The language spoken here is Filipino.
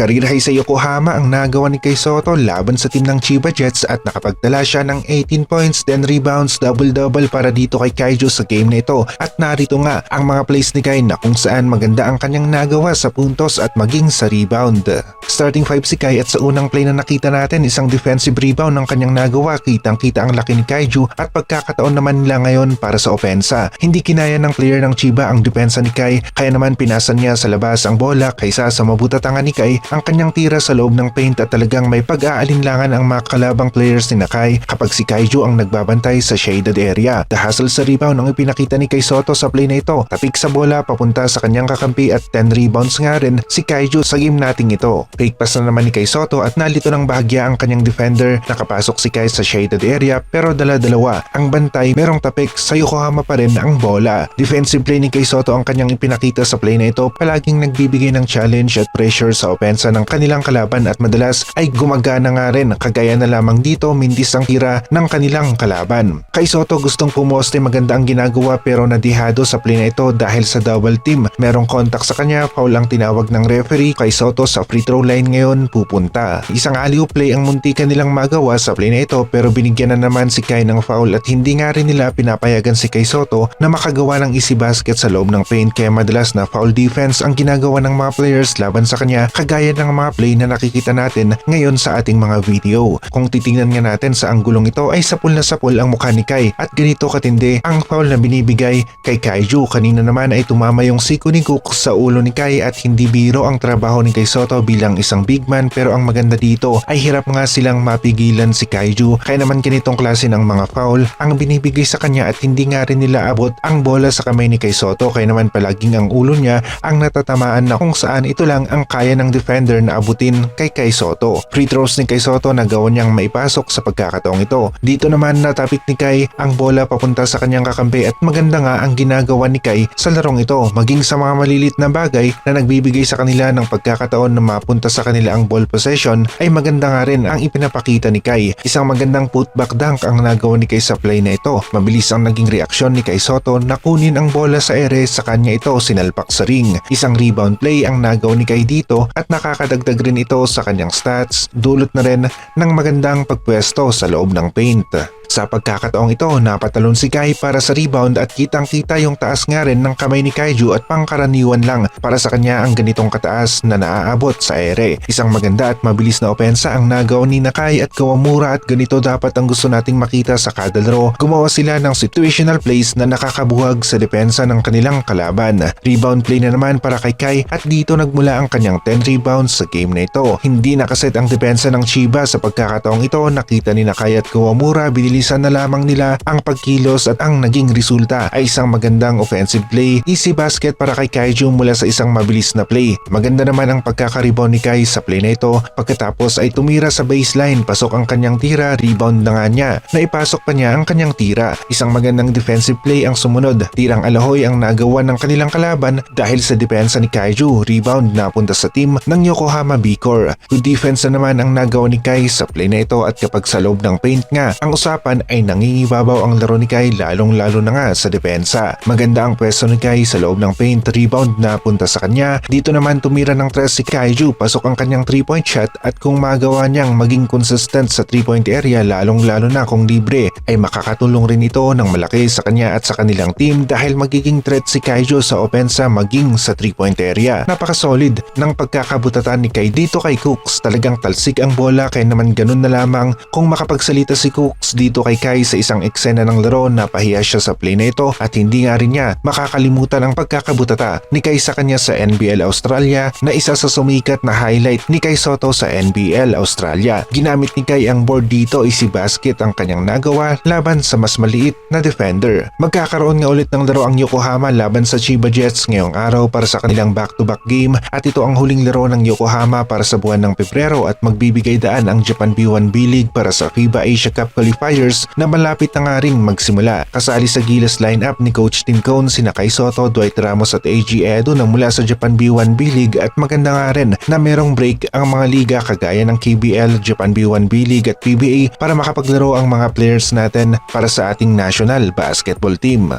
High sa Yokohama ang nagawa ni Kay Soto laban sa team ng Chiba Jets at nakapagtala siya ng 18 points, 10 rebounds, double-double para dito kay Kaiju sa game na ito. At narito nga ang mga plays ni Kai na kung saan maganda ang kanyang nagawa sa puntos at maging sa rebound. Starting 5 si Kai at sa unang play na nakita natin isang defensive rebound ng kanyang nagawa kitang kita ang laki ni Kaiju at pagkakataon naman nila ngayon para sa opensa. Hindi kinaya ng player ng Chiba ang depensa ni Kai kaya naman pinasan niya sa labas ang bola kaysa sa mabutatangan ni Kai ang kanyang tira sa loob ng paint at talagang may pag-aalinlangan ang mga kalabang players ni Nakai kapag si Kaiju ang nagbabantay sa shaded area. The hustle sa rebound ang ipinakita ni Kai Soto sa play na ito. Tapik sa bola papunta sa kanyang kakampi at 10 rebounds nga rin si Kaiju sa game nating ito. Fake pass na naman ni Kai Soto at nalito ng bahagya ang kanyang defender. Nakapasok si Kai sa shaded area pero dala-dalawa. Ang bantay merong tapik sa Yokohama pa rin ang bola. Defensive play ni Kai Soto ang kanyang ipinakita sa play na ito. Palaging nagbibigay ng challenge at pressure sa opensa ng kanilang kalaban at madalas ay gumagana nga rin kagaya na lamang dito mindis ang tira ng kanilang kalaban. Kay Soto gustong pumoste maganda ang ginagawa pero nadihado sa play na ito dahil sa double team. Merong contact sa kanya, foul ang tinawag ng referee. Kay Soto sa free throw line ngayon pupunta. Isang alley play ang muntikan nilang magawa sa play na ito pero binigyan na naman si Kai ng foul at hindi nga rin nila pinapayagan si Kai Soto na makagawa ng easy basket sa loob ng paint kaya madalas na foul defense ang ginagawa ng mga players laban sa kanya kagaya ng mga play na nakikita natin ngayon sa ating mga video. Kung titingnan nga natin sa anggulong ito ay sapul na sapul ang mukha ni Kai at ganito katindi ang foul na binibigay kay Kaiju. Kanina naman ay tumama yung siko ni Cook sa ulo ni Kai at hindi biro ang trabaho ni Kai Soto bilang isang big man pero ang maganda dito ay hirap nga silang mapigilan si Kaiju kaya naman ganitong klase ng mga foul ang binibigay sa kanya at hindi nga rin nila abot ang bola sa kamay ni Kai Soto kaya naman palaging ang ulo niya ang natatamaan na kung saan ito lang ang kaya ng defender na abutin kay Kai Soto. Free throws ni Kai Soto nagawa niyang maipasok sa pagkakataong ito. Dito naman natapik ni Kai ang bola papunta sa kanyang kakampi at maganda nga ang ginagawa ni Kai sa larong ito maging sa mga malilit na bagay na nagbibigay sa kanila ng pagkakataon na mapunta sa kanila ang ball possession ay maganda nga rin ang ipinapakita ni Kai. Isang magandang putback dunk ang nagawa ni Kai sa play na ito. Mabilis ang naging reaksyon ni Kai Soto na kunin ang bola sa ere sa kanya ito sinalpak sa ring. Isang rebound play ang nagawa ni Kai dito at nakakadagdag rin ito sa kanyang stats. Dulot na rin ng magandang pagpwesto sa loob ng paint. Sa pagkakataong ito, napatalon si Kai para sa rebound at kitang-kita yung taas nga rin ng kamay ni Kaiju at pangkaraniwan lang para sa kanya ang ganitong kataas na naaabot sa ere. Isang maganda at mabilis na opensa ang nagawa ni Nakai at Kawamura at ganito dapat ang gusto nating makita sa kada laro. Gumawa sila ng situational plays na nakakabuhag sa depensa ng kanilang kalaban. Rebound play na naman para kay Kai at dito nagmula ang kanyang 10 rebounds sa game na ito. Hindi nakaset ang depensa ng Chiba sa pagkakataong ito. Nakita ni Nakai at Kawamura binili bilisan na lamang nila ang pagkilos at ang naging resulta ay isang magandang offensive play, easy basket para kay Kaiju mula sa isang mabilis na play. Maganda naman ang pagkakarebound ni Kai sa play na ito pagkatapos ay tumira sa baseline, pasok ang kanyang tira, rebound na nga niya, naipasok pa niya ang kanyang tira. Isang magandang defensive play ang sumunod, tirang alahoy ang nagawa ng kanilang kalaban dahil sa depensa ni Kaiju, rebound na punta sa team ng Yokohama B-Core. Good defense na naman ang nagawa ni Kai sa play na ito at kapag sa loob ng paint nga, ang usapan harapan ay nangingibabaw ang laro ni Kai lalong lalo na nga sa depensa. Maganda ang pwesto ni Kai sa loob ng paint rebound na punta sa kanya. Dito naman tumira ng tres si Kaiju pasok ang kanyang 3 point shot at kung magawa niyang maging consistent sa 3 point area lalong lalo na kung libre ay makakatulong rin ito ng malaki sa kanya at sa kanilang team dahil magiging threat si Kaiju sa opensa maging sa 3 point area. Napaka-solid ng pagkakabutatan ni Kai dito kay Cooks talagang talsik ang bola kaya naman ganun na lamang kung makapagsalita si Cooks dito dito kay Kai sa isang eksena ng laro na pahiya siya sa play na ito at hindi nga rin niya makakalimutan ang pagkakabutata ni Kai sa kanya sa NBL Australia na isa sa sumikat na highlight ni Kai Soto sa NBL Australia. Ginamit ni Kai ang board dito easy basket ang kanyang nagawa laban sa mas maliit na defender. Magkakaroon nga ulit ng laro ang Yokohama laban sa Chiba Jets ngayong araw para sa kanilang back-to-back game at ito ang huling laro ng Yokohama para sa buwan ng Pebrero at magbibigay daan ang Japan B1 B-League para sa FIBA Asia Cup qualifiers na malapit na nga ring magsimula. Kasali sa Gilas lineup ni Coach Tim Cone sina Kai Soto, Dwight Ramos at AG Edo na mula sa Japan B1 B-League at maganda nga rin na merong break ang mga liga kagaya ng KBL, Japan B1 B-League at PBA para makapaglaro ang mga players natin para sa ating national basketball team.